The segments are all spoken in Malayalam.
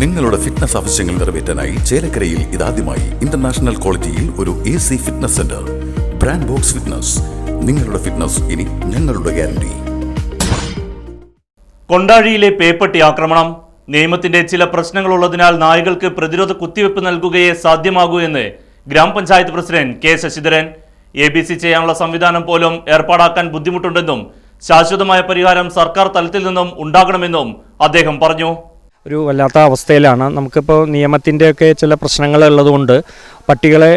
നിങ്ങളുടെ ഫിറ്റ്നസ് ആവശ്യങ്ങൾ നിറവേറ്റാനായി ചേലക്കരയിൽ ഇതാദ്യമായി ഇന്റർനാഷണൽ ക്വാളിറ്റിയിൽ ഒരു A C fitness centre brand box fitness നിങ്ങളുടെ ഫിറ്റ്നസ് ഇനി ഞങ്ങളുടെ ഗ്യാരണ്ടി കൊണ്ടാഴിയിലെ പേപ്പട്ടി ആക്രമണം. നിയമത്തിന്റെ ചില പ്രശ്നങ്ങളുള്ളതിനാൽ നായകൾക്ക് പ്രതിരോധ കുത്തിവെപ്പ് നൽകുകയേ സാധ്യമാകൂ എന്ന് grama panchayat president K Sasidharan. A B C ചെയ്യാനുള്ള സംവിധാനം പോലും ഏർപ്പാടാക്കാൻ ബുദ്ധിമുട്ടുണ്ടെന്നും ശാശ്വതമായ പരിഹാരം സർക്കാർ തലത്തിൽ നിന്നും ഉണ്ടാകണമെന്നും അദ്ദേഹം പറഞ്ഞു. ഒരു വല്ലാത്ത അവസ്ഥയിലാണ്. നമുക്കിപ്പോൾ നിയമത്തിന്റെയൊക്കെ ചില പ്രശ്നങ്ങൾ ഉള്ളതുകൊണ്ട് പട്ടികളെ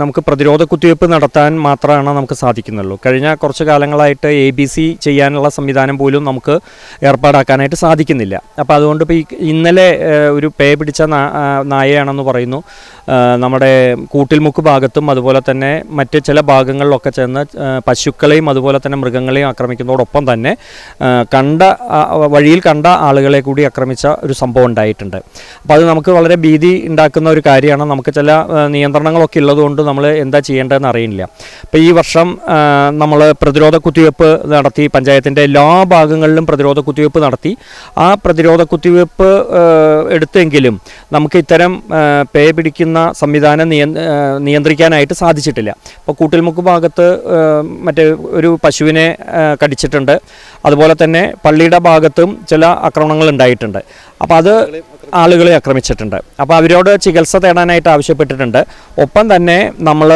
നമുക്ക് പ്രതിരോധ കുത്തിവയ്പ്പ് നടത്താൻ മാത്രമാണ് നമുക്ക് സാധിക്കുന്നുള്ളൂ. കഴിഞ്ഞ കുറച്ച് കാലങ്ങളായിട്ട് എ ബി സി ചെയ്യാനുള്ള സംവിധാനം പോലും നമുക്ക് ഏർപ്പാടാക്കാനായിട്ട് സാധിക്കുന്നില്ല. അപ്പോൾ അതുകൊണ്ട് ഇപ്പോൾ ഈ ഇന്നലെ ഒരു പേ പിടിച്ച നായയാണെന്ന് പറയുന്നു. നമ്മുടെ കൂട്ടിൽമുക്ക് ഭാഗത്തും അതുപോലെ തന്നെ മറ്റ് ചില ഭാഗങ്ങളിലൊക്കെ ചെന്ന് പശുക്കളെയും അതുപോലെ തന്നെ മൃഗങ്ങളെയും ആക്രമിക്കുന്നതോടൊപ്പം തന്നെ കണ്ട വഴിയിൽ കണ്ട ആളുകളെ കൂടി ആക്രമിച്ച ഒരു സംഭവം ഉണ്ടായിട്ടുണ്ട്. അപ്പോൾ അത് നമുക്ക് വളരെ ഭീതി ഉണ്ടാക്കുന്ന ഒരു കാര്യമാണ്. നമുക്ക് ചില ഏഹ്, നിയന്ത്രണങ്ങളൊക്കെ ഉള്ളതുകൊണ്ട് നമ്മൾ എന്താ ചെയ്യേണ്ടതെന്ന് അറിയില്ല അപ്പോൾ ഈ വർഷം നമ്മൾ പ്രതിരോധ കുത്തിവയ്പ്പ് നടത്തി പഞ്ചായത്തിന്റെ എല്ലാ ഭാഗങ്ങളിലും പ്രതിരോധ കുത്തിവയ്പ്പ് നടത്തി. ആ പ്രതിരോധ കുത്തിവയ്പ്പ് എടുത്തെങ്കിലും നമുക്ക് ഇത്തരം പേ പിടിക്കുന്ന സംവിധാനം നിയ നിയന്ത്രിക്കാനായിട്ട് സാധിച്ചിട്ടില്ല. അപ്പോൾ കൂട്ടിൽമുക്ക് ഭാഗത്ത് മറ്റേ ഒരു പശുവിനെ കടിച്ചിട്ടുണ്ട്. അതുപോലെ തന്നെ പള്ളിയുടെ ഭാഗത്തും ചില ആക്രമണങ്ങൾ ഉണ്ടായിട്ടുണ്ട്. അപ്പോൾ അത് ആളുകളെ ആക്രമിച്ചിട്ടുണ്ട്. അപ്പോൾ അവരോട് ചികിത്സ തേടാനായിട്ട് ആവശ്യപ്പെട്ടിട്ടുണ്ട്. ഒപ്പം തന്നെ നമ്മൾ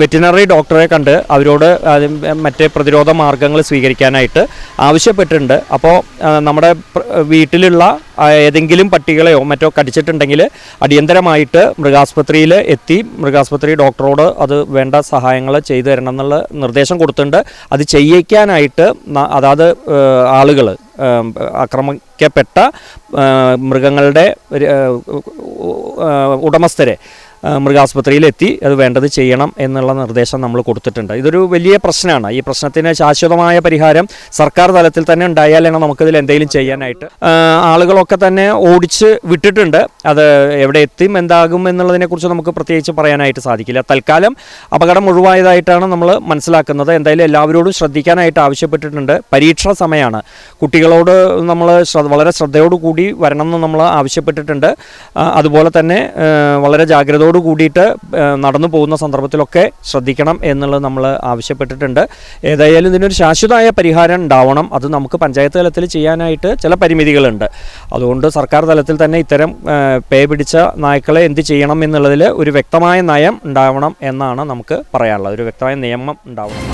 വെറ്റിനറി ഡോക്ടറെ കണ്ട് അവരോട് മറ്റേ പ്രതിരോധ മാർഗങ്ങൾ സ്വീകരിക്കാനായിട്ട് ആവശ്യപ്പെട്ടിട്ടുണ്ട്. അപ്പോൾ നമ്മുടെ വീട്ടിലുള്ള ഏതെങ്കിലും പട്ടികളെയോ മറ്റോ കടിച്ചിട്ടുണ്ടെങ്കിൽ അടിയന്തരമായിട്ട് മൃഗാസ്പത്രിയിൽ എത്തി മൃഗാസ്പത്രി ഡോക്ടറോട് അത് വേണ്ട സഹായങ്ങൾ ചെയ്തു തരണം എന്നുള്ള നിർദ്ദേശം കൊടുത്തിട്ടുണ്ട്. അത് ചെയ്യിക്കാനായിട്ട് അതാത് ആളുകൾ ആക്രമിക്കപ്പെട്ട മൃഗങ്ങളുടെ ഉടമസ്ഥരെ മൃഗാസ്പത്രിയിലെത്തി അത് വേണ്ടത് ചെയ്യണം എന്നുള്ള നിർദ്ദേശം നമ്മൾ കൊടുത്തിട്ടുണ്ട്. ഇതൊരു വലിയ പ്രശ്നമാണ്. ഈ പ്രശ്നത്തിന് ശാശ്വതമായ പരിഹാരം സർക്കാർ തലത്തിൽ തന്നെ ഉണ്ടായാലാണ് നമുക്കിതിൽ എന്തെങ്കിലും ചെയ്യാനായിട്ട്. ആളുകളൊക്കെ തന്നെ ഓടിച്ച് വിട്ടിട്ടുണ്ട്. അത് എവിടെ എത്തും എന്താകും എന്നുള്ളതിനെക്കുറിച്ച് നമുക്ക് പ്രത്യേകിച്ച് പറയാനായിട്ട് സാധിക്കില്ല. തൽക്കാലം അപകടം ഒഴിവായതായിട്ടാണ് നമ്മൾ മനസ്സിലാക്കുന്നത്. എന്തായാലും എല്ലാവരോടും ശ്രദ്ധിക്കാനായിട്ട് ആവശ്യപ്പെട്ടിട്ടുണ്ട്. പരീക്ഷാ സമയമാണ് കുട്ടികളോട് നമ്മൾ വളരെ കൂടി വരണം എന്ന് നമ്മൾ ആവശ്യപ്പെട്ടിട്ടുണ്ട് അതുപോലെ തന്നെ വളരെ ജാഗ്രതയോട് കൂടിയിട്ട് നടന്നു പോകുന്ന സന്ദർഭത്തിലൊക്കെ ശ്രദ്ധിക്കണം എന്നുള്ളത് നമ്മൾ ആവശ്യപ്പെട്ടിട്ടുണ്ട്. ഏതായാലും ഇതിനൊരു ശാശ്വതമായ പരിഹാരം ഉണ്ടാവണം. അത് നമുക്ക് പഞ്ചായത്ത് തലത്തിൽ ചെയ്യാനായിട്ട് ചില പരിമിതികളുണ്ട്. അതുകൊണ്ട് സർക്കാർ തലത്തിൽ തന്നെ ഇത്തരം പേ പിടിച്ച നായ്ക്കളെ എന്ത് ചെയ്യണം എന്നുള്ളതിൽ ഒരു വ്യക്തമായ നയം ഉണ്ടാവണം എന്നാണ് നമുക്ക് പറയാനുള്ളത്. ഒരു വ്യക്തമായ നിയമം ഉണ്ടാവണം.